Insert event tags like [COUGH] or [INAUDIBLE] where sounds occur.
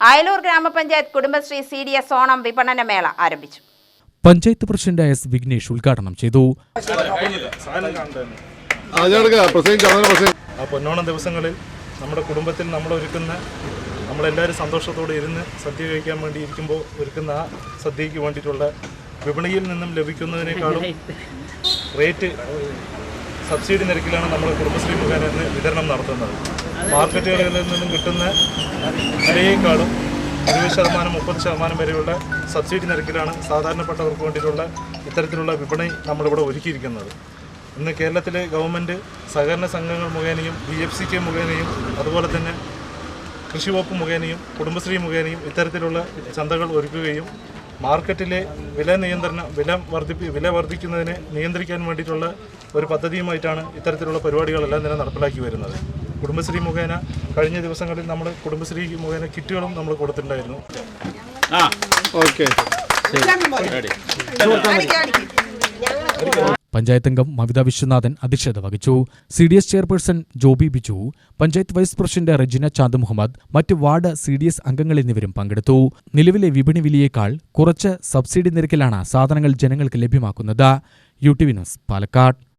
അയലൂർ ഗ്രാമപഞ്ചായത്ത് Kudumbashree C D S Onam വിപണന മേള ആരംഭിച്ചു. പഞ്ചായത്ത് പ്രസിഡന്റ് എസ് വിഘ്നേഷ് ഉദ്ഘാടനം ചെയ്തു. ആ പൊന്നോണം ദിവസങ്ങളിൽ നമ്മുടെ കുടുംബത്തിൽ നമ്മൾ ഒരുക്കുന്ന നമ്മളെല്ലാവരും സന്തോഷത്തോടെ ഇരുന്ന് സദ്യ കഴിക്കാൻ വേണ്ടി ഇരിക്കുമ്പോൾ ഒരുക്കുന്ന ആ സദ്യയ്ക്ക് വേണ്ടിയിട്ടുള്ള വിപണിയിൽ നിന്നും ലഭിക്കുന്നതിനേക്കാളും [LAUGHS] റേറ്റ് സബ്സിഡി നിരക്കിലാണ് നമ്മൾ കുടുംബശ്രീ മുഖേന വിതരണം നടത്തുന്നത്. മാർക്കറ്റുകളിൽ നിന്നും കിട്ടുന്ന വിലയേക്കാളും ഇരുപത് ശതമാനം മുപ്പത് ശതമാനം വരെയുള്ള സബ്സിഡി നിരക്കിലാണ് സാധാരണപ്പെട്ടവർക്ക് വേണ്ടിയിട്ടുള്ള ഇത്തരത്തിലുള്ള വിപണി നമ്മളിവിടെ ഒരുക്കിയിരിക്കുന്നത്. ഇന്ന് കേരളത്തിലെ ഗവൺമെന്റ് സഹകരണ സംഘങ്ങൾ മുഖേനയും ബി എഫ് സി കെ മുഖേനയും അതുപോലെ തന്നെ കൃഷി വകുപ്പ് മുഖേനയും കുടുംബശ്രീ മുഖേനയും ഇത്തരത്തിലുള്ള ചന്തകൾ ഒരുക്കുകയും മാർക്കറ്റിലെ വില നിയന്ത്രണം വില വർദ്ധിപ്പി വില വർദ്ധിക്കുന്നതിനെ നിയന്ത്രിക്കാൻ വേണ്ടിയിട്ടുള്ള ഒരു പദ്ധതിയുമായിട്ടാണ് ഇത്തരത്തിലുള്ള പരിപാടികളെല്ലാം തന്നെ നടപ്പിലാക്കി വരുന്നത്. കുടുംബശ്രീ മുഖേന കഴിഞ്ഞ ദിവസങ്ങളിൽ നമ്മൾ കുടുംബശ്രീ മുഖേന കിറ്റുകളും നമ്മൾ കൊടുത്തിട്ടുണ്ടായിരുന്നു. ഓക്കെ. പഞ്ചായത്ത് അംഗം മവിത വിശ്വനാഥൻ അധ്യക്ഷത വഹിച്ചു. C D S chairperson Joby Biju panchayat vice president Regina Chand Muhammad മറ്റ് വാർഡ് സി ഡി എസ് അംഗങ്ങൾ എന്നിവരും പങ്കെടുത്തു. നിലവിലെ വിപണി വിലയേക്കാൾ കുറച്ച് സബ്സിഡി നിരക്കിലാണ് സാധനങ്ങൾ ജനങ്ങൾക്ക് ലഭ്യമാക്കുന്നത്. U T V news Palakkad.